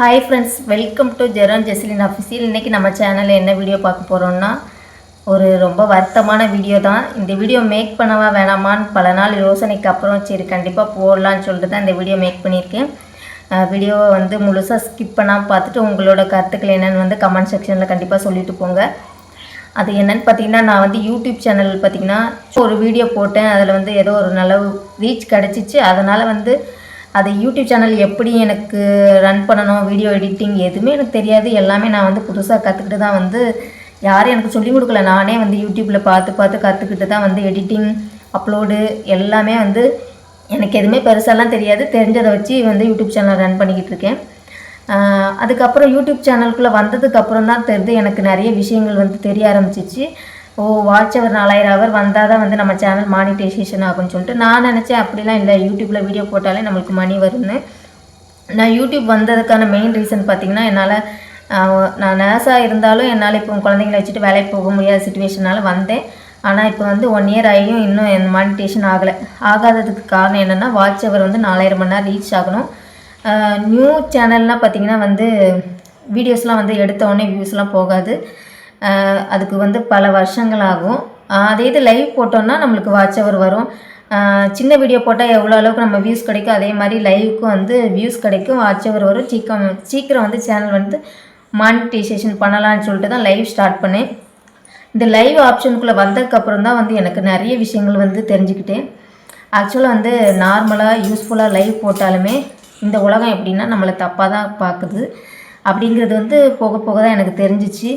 Hi friends welcome to Jeron Jeslin official இன்றைக்கி நம்ம சேனலில் என்ன வீடியோ பார்க்க போகிறோம்னா ஒரு ரொம்ப வருத்தமான வீடியோ தான். இந்த வீடியோ மேக் பண்ணவா வேணாமான்னு பல நாள் யோசனைக்கு அப்புறம் சரி கண்டிப்பாக போடலான்னு சொல்லிட்டு தான் இந்த வீடியோ மேக் பண்ணியிருக்கேன். வீடியோவை வந்து முழுசாக ஸ்கிப் பண்ணாமல் பார்த்துட்டு உங்களோட கருத்துக்கள் என்னென்னு வந்து கமெண்ட் செக்ஷனில் கண்டிப்பாக சொல்லிட்டு போங்க. அது என்னென்னு பார்த்தீங்கன்னா நான் வந்து யூடியூப் சேனல் பார்த்தீங்கன்னா ஒரு வீடியோ போட்டேன். அதில் வந்து ஏதோ ஒரு நல்ல ரீச் கிடச்சிச்சு. அதனால் வந்து அது யூடியூப் சேனல் எப்படி எனக்கு ரன் பண்ணணும் வீடியோ எடிட்டிங் எதுவுமே எனக்கு தெரியாது. எல்லாமே நான் வந்து புதுசாக கற்றுக்கிட்டு தான் வந்து யாரும் எனக்கு சொல்லிக் கொடுக்கல. நானே வந்து யூடியூப்பில் பார்த்து பார்த்து கற்றுக்கிட்டு தான் வந்து எடிட்டிங் அப்லோடு எல்லாமே வந்து எனக்கு எதுவுமே பெருசாலாம் தெரியாது. தெரிஞ்சதை வச்சு வந்து யூடியூப் சேனல் ரன் பண்ணிக்கிட்டு இருக்கேன். அதுக்கப்புறம் யூடியூப் சேனலுக்குள்ளே வந்ததுக்கப்புறம் தான் தெரிஞ்சு எனக்கு நிறைய விஷயங்கள் வந்து தெரிய ஆரம்பிச்சிச்சு. ஓ வாட்ச் அவர் நாலாயிரம் அவர் வந்தால் தான் வந்து நம்ம சேனல் மானிட்டைசேஷன் ஆகும்னு சொல்லிட்டு நான் நினச்சேன். அப்படிலாம் இல்லை. யூடியூப்பில் வீடியோ போட்டாலே நம்மளுக்கு மணி வரும்னு. நான் யூடியூப் வந்ததுக்கான மெயின் ரீசன் பார்த்திங்கன்னா என்னால் நான் நேர்ஸாக இருந்தாலும் என்னால் இப்போ குழந்தைங்கள வச்சுட்டு வேலைக்கு போக முடியாத சுச்சுவேஷனால் வந்தேன். ஆனால் இப்போ வந்து ஒன் இயர் ஆகியும் இன்னும் என் மானிட்டேஷன் ஆகலை. ஆகாததுக்கு காரணம் என்னென்னா வாட்ச் அவர் வந்து நாலாயிரம் மணி நேரம் ரீச் ஆகணும். நியூ சேனல்னால் பார்த்தீங்கன்னா வந்து வீடியோஸ்லாம் வந்து எடுத்த உடனே வியூஸ்லாம் போகாது. அதுக்கு வந்து பல வருஷங்கள் ஆகும் அதே இது லைவ் போட்டோன்னா நம்மளுக்கு வாட்ச் அவர் வரும். சின்ன வீடியோ போட்டால் எவ்வளோ அளவுக்கு நம்ம வியூஸ் கிடைக்கும்? அதே மாதிரி லைவுக்கும் வந்து வியூஸ் கிடைக்கும். வாட்ச் அவர் வரும். சீக்கிரம் சீக்கிரம் வந்து சேனல் வந்து மானிட்டைசேஷன் பண்ணலான்னு சொல்லிட்டு தான் லைவ் ஸ்டார்ட் பண்ணேன். இந்த லைவ் ஆப்ஷனுக்குள்ளே வந்ததுக்கப்புறம் தான் வந்து எனக்கு நிறைய விஷயங்கள் வந்து தெரிஞ்சுக்கிட்டேன். ஆக்சுவலாக வந்து நார்மலாக யூஸ்ஃபுல்லாக லைவ் போட்டாலுமே இந்த உலகம் எப்படின்னா நம்மளை தப்பாக தான் பார்க்குது. அப்படிங்கிறது வந்து போக போக தான் எனக்கு தெரிஞ்சிச்சு.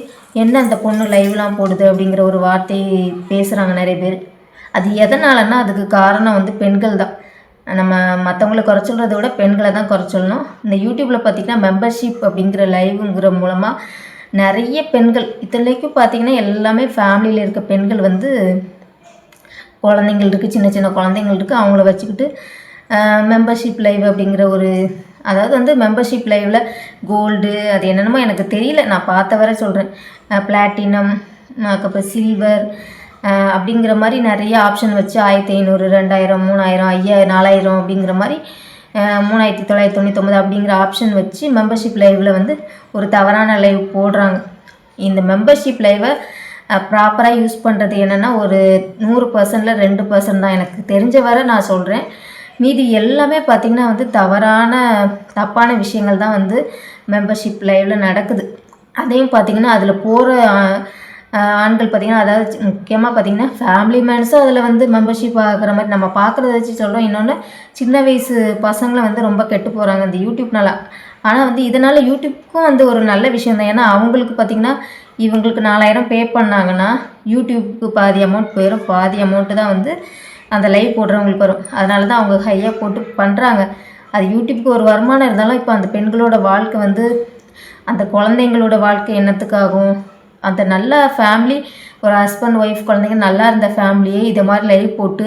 என்ன அந்த பொண்ணு லைவ்லாம் போடுது அப்படிங்கிற ஒரு வார்த்தை பேசுகிறாங்க நிறைய பேர். அது எதனாலன்னா அதுக்கு காரணம் வந்து பெண்கள் தான். நம்ம மற்றவங்கள குறை சொல்கிறத விட பெண்களை தான் குறை சொல்லணும். இந்த யூடியூப்பில் பார்த்திங்கன்னா மெம்பர்ஷிப் அப்படிங்கிற லைவுங்கிற மூலமாக நிறைய பெண்கள் இத்தனைக்கும் பார்த்திங்கன்னா எல்லாமே ஃபேமிலியில் இருக்க பெண்கள் வந்து குழந்தைங்கள் இருக்குது சின்ன சின்ன குழந்தைங்கள் இருக்குது அவங்கள வச்சுக்கிட்டு மெம்பர்ஷிப் லைவ் அப்படிங்கிற ஒரு அதாவது வந்து மெம்பர்ஷிப் லைவில் கோல்டு அது என்னென்னமோ எனக்கு தெரியல. நான் பார்த்த வர சொல்கிறேன் பிளாட்டினம் அதுக்கப்புறம் சில்வர் அப்படிங்கிற மாதிரி நிறைய ஆப்ஷன் வச்சு ஆயிரத்தி ஐநூறு ரெண்டாயிரம் மூணாயிரம் ஐயாயிரம் நாலாயிரம் அப்படிங்கிற மாதிரி மூணாயிரத்தி தொள்ளாயிரத்தி தொண்ணூத்தொம்பது அப்படிங்கிற ஆப்ஷன் வச்சு மெம்பர்ஷிப் லைவில் வந்து ஒரு தவறான லைவ் போடுறாங்க. இந்த மெம்பர்ஷிப் லைவை ப்ராப்பராக யூஸ் பண்ணுறது என்னென்னா ஒரு நூறு பர்சன்டில் ரெண்டு பர்சன்ட் தான் எனக்கு தெரிஞ்ச வரை நான் சொல்கிறேன் மீதி எல்லாமே பார்த்திங்கன்னா வந்து தவறான தப்பான விஷயங்கள் தான் வந்து மெம்பர்ஷிப் லைவில் நடக்குது. அதையும் பார்த்திங்கன்னா அதில் போகிற ஆண்கள் பார்த்திங்கன்னா அதாவது முக்கியமாக பார்த்திங்கன்னா ஃபேமிலி மேன்ஸும் அதில் வந்து மெம்பர்ஷிப் ஆகிற மாதிரி நம்ம பார்க்குறத வச்சு சொல்கிறோம் இன்னொன்று சின்ன வயசு பசங்களை வந்து ரொம்ப கெட்டு போகிறாங்க இந்த யூடியூப்னால. ஆனால் வந்து இதனால் யூடியூப்க்கும் வந்து ஒரு நல்ல விஷயம் தான். ஏன்னா அவங்களுக்கு பார்த்திங்கன்னா இவங்களுக்கு நாலாயிரம் பே பண்ணாங்கன்னா யூடியூப்புக்கு பாதி அமௌண்ட் போயிடும் பாதி அமௌண்ட்டு தான் வந்து அந்த லைவ் போடுறவங்களுக்கு வரும். அதனால தான் அவங்க ஹையாக போட்டு பண்ணுறாங்க அது யூடியூப்க்கு ஒரு வருமானம் இருந்தாலும் இப்போ அந்த பெண்களோட வாழ்க்கை வந்து அந்த குழந்தைங்களோட வாழ்க்கை என்னத்துக்காகும்? அந்த நல்ல ஃபேமிலி ஒரு ஹஸ்பண்ட் ஒய்ஃப் குழந்தைங்க நல்லா இருந்த ஃபேமிலியே இதை மாதிரி லைவ் போட்டு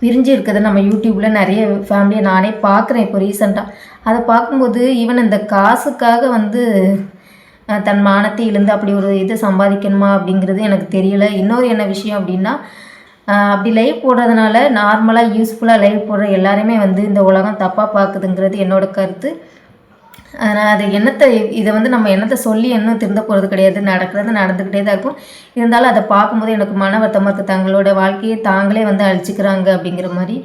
பிரிஞ்சு இருக்கிறத நம்ம யூடியூப்பில் நிறைய ஃபேமிலியை நானே பார்க்குறேன் இப்போ ரீசெண்டாக அதை பார்க்கும்போது ஈவன் இந்த காசுக்காக வந்து தன் மானத்தை இழந்து அப்படி ஒரு இது சம்பாதிக்கணுமா அப்படிங்கிறது எனக்கு தெரியல. இன்னொரு என்ன விஷயம் அப்படின்னா அப்படி லைவ் போடுறதுனால நார்மலாக யூஸ்ஃபுல்லாக லைவ் போடுற எல்லாருமே வந்து இந்த உலகம் தப்பாக பார்க்குதுங்கிறது என்னோட கருத்து. அதனால் அது என்னத்தை இதை வந்து நம்ம என்னத்தை சொல்லி இன்னும் திருந்த போகிறது கிடையாது. நடக்கிறது நடந்துக்கிட்டே தான் இருக்கும். இருந்தாலும் அதை பார்க்கும்போது எனக்கு மன வருத்தமாக இருக்குது தங்களோட வாழ்க்கையை தாங்களே வந்து அழிச்சிக்கிறாங்க அப்படிங்கிற மாதிரி.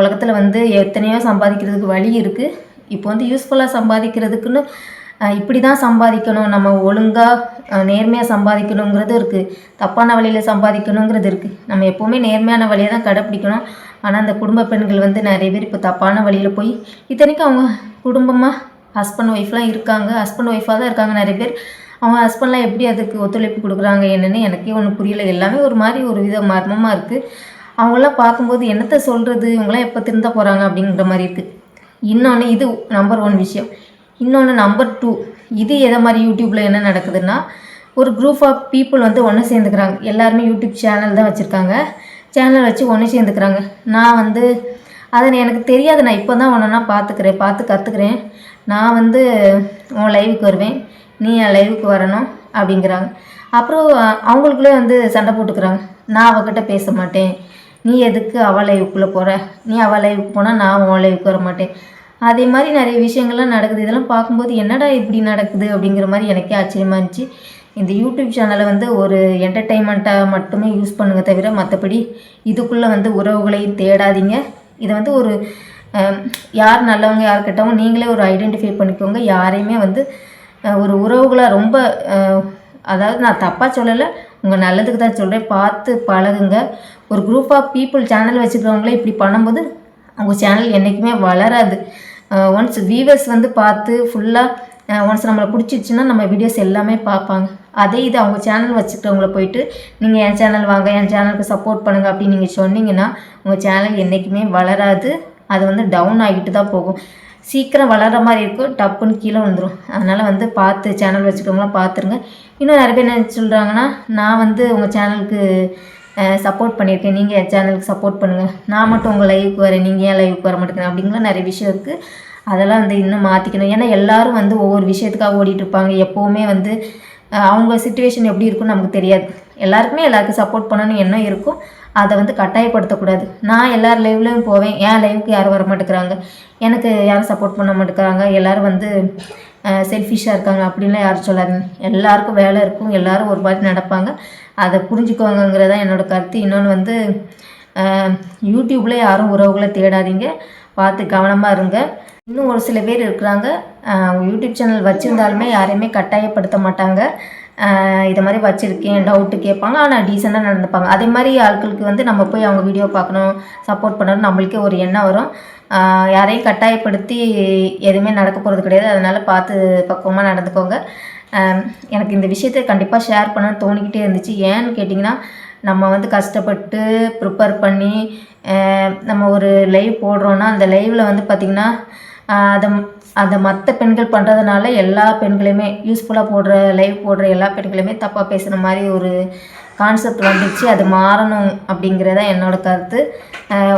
உலகத்தில் வந்து எத்தனையோ சம்பாதிக்கிறதுக்கு வழி இருக்குது இப்போ வந்து யூஸ்ஃபுல்லாக சம்பாதிக்கிறதுக்குன்னு இப்படி தான் சம்பாதிக்கணும். நம்ம ஒழுங்காக நேர்மையாக சம்பாதிக்கணுங்கிறது இருக்குது தப்பான வழியில் சம்பாதிக்கணுங்கிறது இருக்குது நம்ம எப்போவுமே நேர்மையான வழியை தான் கடைப்பிடிக்கணும் ஆனால் அந்த குடும்ப பெண்கள் வந்து நிறைய பேர் இப்போ தப்பான வழியில் போய் இத்தனைக்கும் அவங்க குடும்பமாக ஹஸ்பண்ட் ஒய்ஃப்லாம் இருக்காங்க. ஹஸ்பண்ட் ஒய்ஃபாக தான் இருக்காங்க நிறைய பேர். அவங்க ஹஸ்பண்ட்லாம் எப்படி அதுக்கு ஒத்துழைப்பு கொடுக்குறாங்க என்னென்னு எனக்கே ஒன்றும் புரியல. எல்லாமே ஒரு மாதிரி ஒரு வித மர்மமாக இருக்குது அவங்களாம் பார்க்கும்போது என்னத்தை சொல்கிறது இவங்களாம் எப்போ திருந்த போகிறாங்க அப்படிங்கிற மாதிரி இருக்குது இன்னொன்று இது நம்பர் ஒன் விஷயம். இன்னொன்று நம்பர் டூ இது எதை மாதிரி யூடியூப்பில் என்ன நடக்குதுன்னா ஒரு குரூப் ஆஃப் பீப்புள் வந்து ஒன்று சேர்ந்துக்கிறாங்க. எல்லாருமே யூடியூப் சேனல் தான் வச்சுருக்காங்க. சேனல் வச்சு ஒன்று சேர்ந்துக்கிறாங்க. நான் வந்து அதை எனக்கு தெரியாது. நான் இப்போ தான் ஒன்றா பார்த்துக்கிறேன் பார்த்து கற்றுக்குறேன் நான் வந்து உன் லைவுக்கு வருவேன். நீ என் லைவுக்கு வரணும் அப்படிங்கிறாங்க. அப்புறம் அவங்களுக்குள்ளே வந்து சண்டை போட்டுக்கிறாங்க. நான் அவகிட்ட பேச மாட்டேன். நீ எதுக்கு அவள் லைவுக்குள்ளே போகிற நீ அவள் லைவுக்கு போனால் நான் உன் லைவுக்கு வர மாட்டேன். அதே மாதிரி நிறைய விஷயங்கள்லாம் நடக்குது. இதெல்லாம் பார்க்கும்போது என்னடா இப்படி நடக்குது அப்படிங்கிற மாதிரி எனக்கே ஆச்சரியமாக இருந்துச்சு. இந்த யூடியூப் சேனலை வந்து ஒரு என்டர்டெயின்மெண்ட்டாக மட்டுமே யூஸ் பண்ணுங்க தவிர மற்றபடி இதுக்குள்ளே வந்து உறவுகளையும் தேடாதீங்க. இதை வந்து ஒரு யார் நல்லவங்க யார் கெட்டவங்க நீங்களே ஒரு ஐடென்டிஃபை பண்ணிக்கோங்க. யாரையுமே வந்து ஒரு உறவுகளாக ரொம்ப அதாவது நான் தப்பாக சொல்லலை உங்கள் நல்லதுக்கு தான் சொல்கிறேன் பார்த்து பழகுங்க. ஒரு குரூப் ஆஃப் பீப்புள் சேனல் வச்சுக்கிறவங்களே இப்படி பண்ணும்போது அவங்க சேனல் என்றைக்குமே வளராது. ஒன்ஸ் வியூவர்ஸ் வந்து பார்த்து ஃபுல்லாக ஒன்ஸ் நம்மளை பிடிச்சிருச்சுன்னா நம்ம வீடியோஸ் எல்லாமே பார்ப்பாங்க. அதே இது அவங்க சேனல் வச்சுக்கிறவங்கள போயிட்டு நீங்கள் என் சேனல் வாங்க என் சேனலுக்கு சப்போர்ட் பண்ணுங்கள் அப்படின்னு நீங்கள் சொன்னீங்கன்னா உங்கள் சேனல் என்றைக்குமே வளராது. அது வந்து டவுன் ஆகிட்டு தான் போகும். சீக்கிரம் வளர்கிற மாதிரி இருக்கும் டப்புன்னு கீழே வந்துடும் அதனால் வந்து பார்த்து சேனல் வச்சுக்கிறவங்களாம் பார்த்துருங்க. இன்னும் நிறைய பேர் என்ன சொல்கிறாங்கன்னா நான் வந்து உங்கள் சேனலுக்கு சப்போர்ட் பண்ணியிருக்கேன். நீங்கள் என் சேனலுக்கு சப்போர்ட் பண்ணுங்கள் நான் மட்டும் உங்கள் லைவுக்கு வரேன். நீங்கள் ஏன் லைவுக்கு வர மாட்டேங்கிறேன் அப்படிங்கிற நிறைய விஷயம் இருக்குது அதெல்லாம் வந்து இன்னும் மாற்றிக்கணும் ஏன்னா எல்லாரும் வந்து ஒவ்வொரு விஷயத்துக்காக ஓடிட்டுருப்பாங்க எப்போவுமே வந்து அவங்க சுச்சுவேஷன் எப்படி இருக்கும்னு நமக்கு தெரியாது. எல்லாருக்குமே எல்லாருக்கும் சப்போர்ட் பண்ணணும்னு எண்ணம் இருக்கும். அதை வந்து கட்டாயப்படுத்தக்கூடாது. நான் எல்லார் லைவ்லையும் போவேன். ஏன் லைவுக்கு யாரும் வர மாட்டேங்கிறாங்க. எனக்கு யாரும் சப்போர்ட் பண்ண மாட்டேங்கிறாங்க. எல்லோரும் வந்து செல்ஃபிஷாக இருக்காங்க. அப்படின்லாம் யாரும் சொல்லாதீங்க. எல்லாருக்கும் வேலை இருக்கும். எல்லாரும் ஒரு மாதிரி நடப்பாங்க. அதை புரிஞ்சுக்கோங்கிறதா என்னோட கருத்து. இன்னொன்று வந்து யூடியூப்பில் யாரும் உறவுகளை தேடாதீங்க. பார்த்து கவனமாக இருங்க. இன்னும் ஒரு சில பேர் இருக்கிறாங்க. யூடியூப் சேனல் வச்சுருந்தாலுமே யாரையுமே கட்டாயப்படுத்த மாட்டாங்க. இதை மாதிரி வச்சுருக்கேன் டவுட்டு கேட்பாங்க ஆனால் டீசெண்டாக நடந்துப்பாங்க. அதே மாதிரி ஆட்களுக்கு வந்து நம்ம போய் அவங்க வீடியோ பார்க்கணும் சப்போர்ட் பண்ணணும் நம்மளுக்கே ஒரு எண்ணம் வரும். யாரையும் கட்டாயப்படுத்தி எதுவுமே நடக்க போகிறது கிடையாது. அதனால் பார்த்து பக்குவமாக நடந்துக்கோங்க. எனக்கு இந்த விஷயத்தை கண்டிப்பாக ஷேர் பண்ணணும்னு தோணிக்கிட்டே இருந்துச்சு. ஏன்னு கேட்டிங்கன்னா நம்ம வந்து கஷ்டப்பட்டு ப்ரிப்பேர் பண்ணி நம்ம ஒரு லைவ் போடுறோன்னா அந்த லைவில் வந்து பார்த்திங்கன்னா அதை அதை மற்ற பெண்கள் பண்ணுறதுனால எல்லா பெண்களையுமே யூஸ்ஃபுல்லாக போடுற லைவ் போடுற எல்லா பெண்களையுமே தப்பாக பேசுகிற மாதிரி ஒரு கான்செப்ட் வந்துச்சு. அது மாறணும் அப்படிங்கிறதா என்னோட கருத்து.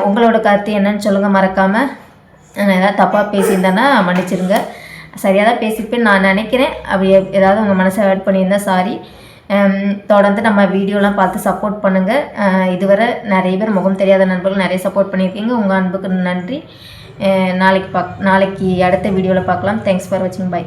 உங்களோட கருத்து என்னன்னு சொல்லுங்கள் மறக்காமல் நான் ஏதாவது தப்பாக பேசியிருந்தேன்னா மன்னிச்சிருங்க. சரியாக தான் பேசியிருப்பேன்னு நான் நினைக்கிறேன். அப்படி ஏதாவது உங்கள் மனசை ஹர்ட் பண்ணியிருந்தா சாரி தொடர்ந்து நம்ம வீடியோலாம் பார்த்து சப்போர்ட் பண்ணுங்கள் இதுவரை நிறைய பேர் முகம் தெரியாத நண்பர்கள் நிறைய சப்போர்ட் பண்ணியிருக்கீங்க. உங்கள் அன்புக்கு நன்றி. நாளைக்கு பாக் நாளைக்கு அடுத்த வீடியோவில் பார்க்கலாம் தேங்க்ஸ் ஃபார் வாட்சிங் பை